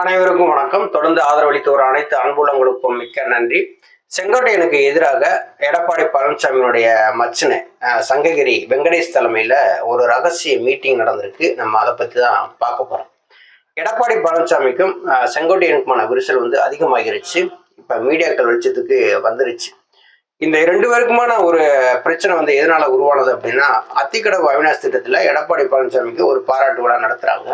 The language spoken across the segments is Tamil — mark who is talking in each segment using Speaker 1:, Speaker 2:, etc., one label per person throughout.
Speaker 1: அனைவருக்கும் வணக்கம். தொடர்ந்து ஆதரவளித்து ஒரு அனைத்து அன்புள்ளங்களுக்கும் மிக்க நன்றி. செங்கோட்டையனுக்கு எதிராக எடப்பாடி பழனிசாமியினுடைய மச்சனை சங்ககிரி வெங்கடேஷ் தலைமையில் ஒரு ரகசிய மீட்டிங் நடந்திருக்கு. நம்ம அதை பற்றி தான் பார்க்க போகிறோம் எடப்பாடி பழனிசாமிக்கும் செங்கோட்டையனுக்குமான விரிசல் வந்து அதிகமாகிருச்சு. இப்போ மீடியாக்கள் வெளிச்சத்துக்கு வந்துருச்சு. இந்த ரெண்டு பேருக்குமான ஒரு பிரச்சனை வந்து எதனால உருவானது அப்படின்னா அத்திக்கடவு அவினாஷ் திட்டத்தில் எடப்பாடி பழனிசாமிக்கு ஒரு பாராட்டு விழா நடத்துகிறாங்க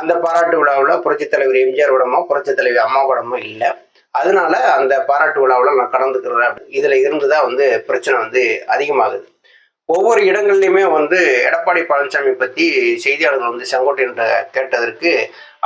Speaker 1: அந்த பாராட்டு விழாவில் புரட்சித் தலைவர் எம்ஜிஆர் விடமோ புரட்சித் தலைவர் அம்மா இல்லை. அதனால அந்த பாராட்டு விழாவில் நான் கலந்துக்கிறேன் இதில் இருந்து தான் வந்து பிரச்சனை வந்து அதிகமாகுது. ஒவ்வொரு இடங்கள்லையுமே வந்து எடப்பாடி பழனிசாமி பற்றி செய்தியாளர்கள் வந்து செங்கோட்டையன் கேட்டதற்கு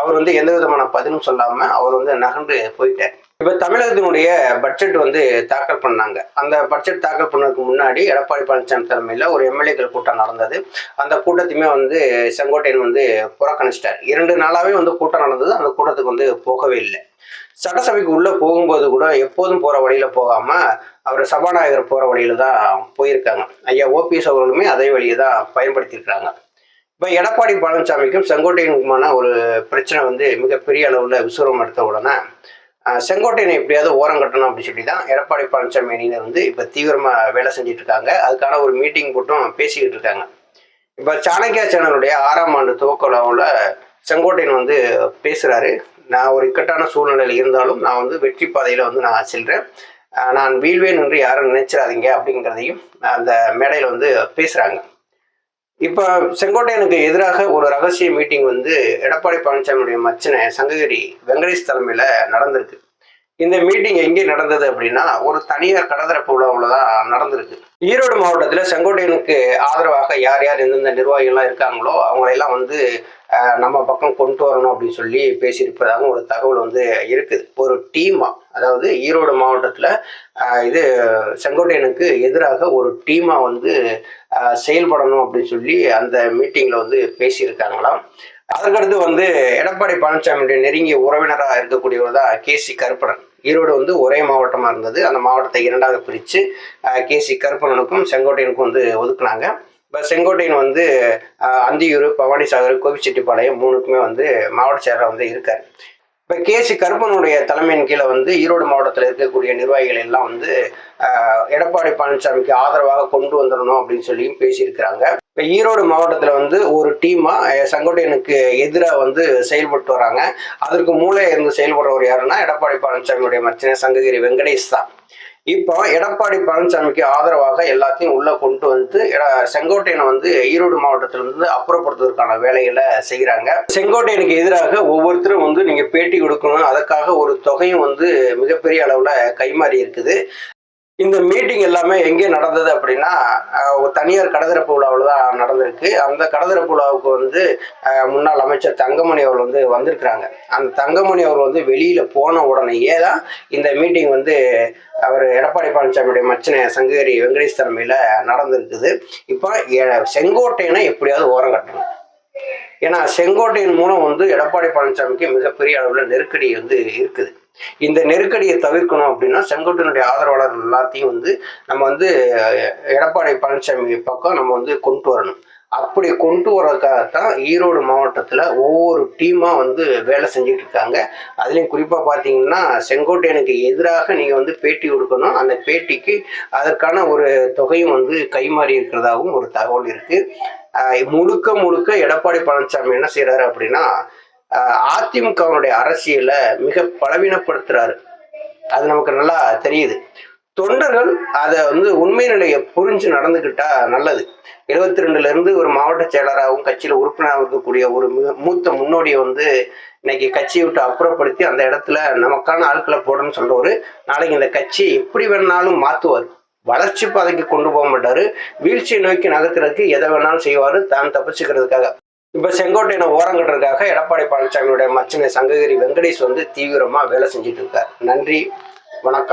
Speaker 1: அவர் வந்து எந்த விதமான பதிலும் சொல்லாமல் அவர் வந்து நகர்ந்து போயிட்டார். இப்போ தமிழகத்தினுடைய பட்ஜெட் வந்து தாக்கல் பண்ணாங்க. அந்த பட்ஜெட் தாக்கல் பண்ணதுக்கு முன்னாடி எடப்பாடி பழனிசாமி தலைமையில் ஒரு எம்எல்ஏக்கள் கூட்டம் நடந்தது. அந்த கூட்டத்தையுமே வந்து செங்கோட்டையன் வந்து புறக்கணிச்சிட்டார். இரண்டு நாளாகவே வந்து கூட்டம் நடந்தது. அந்த கூட்டத்துக்கு வந்து போகவே இல்லை. சட்டசபைக்கு உள்ளே போகும்போது கூட எப்போதும் போகிற வழியில் போகாமல் அவர் சபாநாயகர் போகிற வழியில் தான் போயிருக்காங்க. ஐயா ஓபிஎஸ் அவர்களுமே அதே வழியை தான் பயன்படுத்தியிருக்கிறாங்க. இப்போ எடப்பாடி பழனிசாமிக்கும் செங்கோட்டையனுக்குமான ஒரு பிரச்சனை வந்து மிகப்பெரிய அளவில் விசுவரம் எடுத்த உடனே செங்கோட்டையனை எப்படியாவது ஓரம் கட்டணும் அப்படின்னு சொல்லி தான் எடப்பாடி பழனிசாமி அணியினர் வந்து இப்போ தீவிரமாக வேலை செஞ்சுட்டு இருக்காங்க அதுக்கான ஒரு மீட்டிங் போட்டும் பேசிக்கிட்டு இருக்காங்க. இப்போ சாணக்கியா சேனலுடைய ஆறாம் ஆண்டு துவக்க விழாவில் செங்கோட்டையன் வந்து பேசுகிறாரு நான் ஒரு இக்கட்டான சூழ்நிலையில் இருந்தாலும் நான் வந்து வெற்றி பாதையில் வந்து நான் செல்கிறேன் நான் வீழ்வேன் என்று யாரும் நினைச்சிடாதீங்க அப்படிங்கிறதையும் அந்த மேடையில் வந்து பேசுகிறாங்க இப்போ செங்கோட்டையனுக்கு எதிராக ஒரு ரகசிய மீட்டிங் வந்து எடப்பாடி பழனிசாமியுடைய மச்சனை சங்ககிரி வெங்கடேஷ் தலைமையில் நடந்திருக்கு. இந்த மீட்டிங் எங்கே நடந்தது அப்படின்னா ஒரு தனியார் கடதரப்பு உலகில் தான் நடந்திருக்கு. ஈரோடு மாவட்டத்தில் செங்கோட்டையனுக்கு ஆதரவாக யார் யார் எந்தெந்த நிர்வாகிகள்லாம் இருக்காங்களோ அவங்களையெல்லாம் வந்து நம்ம பக்கம் கொண்டு வரணும் அப்படின்னு சொல்லி பேசியிருப்பதாக ஒரு தகவல் வந்து இருக்குது. ஒரு டீமா அதாவது ஈரோடு மாவட்டத்தில் இது செங்கோட்டையனுக்கு எதிராக ஒரு டீமாக வந்து செயல்படணும் அப்படின்னு சொல்லி அந்த மீட்டிங்கில் வந்து பேசியிருக்காங்களாம். அதற்கடுத்து வந்து எடப்பாடி பழனிசாமியுடைய நெருங்கிய உறவினராக இருக்கக்கூடியவர் தான் கே சி கருப்பணன். ஈரோடு வந்து ஒரே மாவட்டமாக இருந்தது. அந்த மாவட்டத்தை இரண்டாக பிரித்து கே சி கருப்பணனுக்கும் செங்கோட்டையனுக்கும் வந்து ஒதுக்குனாங்க. இப்போ செங்கோட்டையன் வந்து அந்தியூர் பவானிசாகர் கோபிச்செட்டிப்பாளையம் மூணுக்குமே வந்து மாவட்ட செயலராக வந்து இருக்கார். இப்போ கேசி கருப்பனுடைய தலைமையின் கீழே வந்து ஈரோடு மாவட்டத்தில் இருக்கக்கூடிய நிர்வாகிகள் எல்லாம் வந்து ஆஹ், எடப்பாடி பழனிசாமிக்கு ஆதரவாக கொண்டு வந்துடணும் அப்படின்னு சொல்லியும் பேசியிருக்கிறாங்க. இப்போ ஈரோடு மாவட்டத்தில் வந்து ஒரு டீமாக செங்கோட்டையனுக்கு எதிராக வந்து செயல்பட்டு வராங்க. அதற்கு மூளை இருந்து செயல்படுறவர் யாருன்னா எடப்பாடி பழனிசாமியுடைய மச்சனை சங்ககிரி வெங்கடேஷ் தான். இப்போ எடப்பாடி பழனிசாமிக்கு ஆதரவாக எல்லாத்தையும் உள்ள கொண்டு வந்து செங்கோட்டையனை வந்து ஈரோடு மாவட்டத்திலிருந்து அப்புறப்படுத்துவதற்கான வேலைகளை செய்கிறாங்க செங்கோட்டையனுக்கு எதிராக ஒவ்வொருத்தரும் வந்து நீங்க பேட்டி கொடுக்கணும். அதற்காக ஒரு தொகையும் வந்து மிகப்பெரிய அளவுல கைமாறி இருக்குது. இந்த மீட்டிங் எல்லாமே எங்கே நடந்தது அப்படின்னா ஒரு தனியார் கடதரப்பு விழாவில் தான் நடந்திருக்கு. அந்த கடதரப்பு விழாவுக்கு வந்து முன்னாள் அமைச்சர் தங்கமணி அவர் வந்து வந்திருக்கிறாங்க. அந்த தங்கமணி அவர் வந்து வெளியில் போன உடனேயே தான் இந்த மீட்டிங் வந்து அவர் எடப்பாடி பழனிசாமியுடைய மச்சனை சங்ககிரி வெங்கடேஷ் தலைமையில் நடந்திருக்குது. இப்போ எ- செங்கோட்டையனை எப்படியாவது ஓரம் கட்டணும். ஏன்னா செங்கோட்டையின் மூலம் வந்து எடப்பாடி பழனிசாமிக்கு மிகப்பெரிய அளவில் நெருக்கடி வந்து இருக்குது. இந்த நெருக்கடியை தவிர்க்கணும் அப்படின்னா செங்கோட்டையனுடைய ஆதரவாளர்கள் எல்லாத்தையும் வந்து நம்ம வந்து எடப்பாடி பழனிசாமி பக்கம் நம்ம வந்து கொண்டு வரணும். அப்படி கொண்டு வரக்காகத்தான் ஈரோடு மாவட்டத்தில் ஒவ்வொரு டீமாக வந்து வேலை செஞ்சுட்டு இருக்காங்க அதுலேயும் குறிப்பாக பார்த்தீங்கன்னா செங்கோட்டையனுக்கு எதிராக நீங்கள் வந்து பேட்டி கொடுக்கணும். அந்த பேட்டிக்கு அதற்கான ஒரு தொகையும் வந்து கைமாறி இருக்கிறதாகவும் ஒரு தகவல் இருக்குது முழுக்க முழுக்க எடப்பாடி பழனிசாமி என்ன செய்கிறாரு அப்படின்னா அதிமுகவினுடைய அரசியலை மிக பலவீனப்படுத்துறாரு. அது நமக்கு நல்லா தெரியுது. தொண்டர்கள் அதை வந்து உண்மை நிலையை புரிஞ்சு நடந்துக்கிட்டா நல்லது. எழுபத்தி ரெண்டுல இருந்து ஒரு மாவட்ட செயலராகவும் கட்சியில் உறுப்பினராக இருக்கக்கூடிய ஒரு மிக மூத்த முன்னோடியை வந்து இன்னைக்கு கட்சியை விட்டு அப்புறப்படுத்தி அந்த இடத்துல நமக்கான ஆட்களை போடணும்னு சொல்றவரு நாளைக்கு இந்த கட்சியை எப்படி வேணாலும் மாற்றுவார் வளர்ச்சி பாதைக்கு கொண்டு போக மாட்டாரு. வீழ்ச்சியை நோக்கி நகர்த்துறதுக்கு எதை வேணாலும் செய்வாரு. தான் தப்பிச்சுக்கிறதுக்காக. இப்ப செங்கோட்டையின ஓரம் கட்டுறதுக்காக எடப்பாடி பழனிசாமியுடைய மச்சனை சங்ககிரி வெங்கடேஷ் வந்து தீவிரமா வேலை செஞ்சுட்டு இருக்கார். நன்றி வணக்கம்.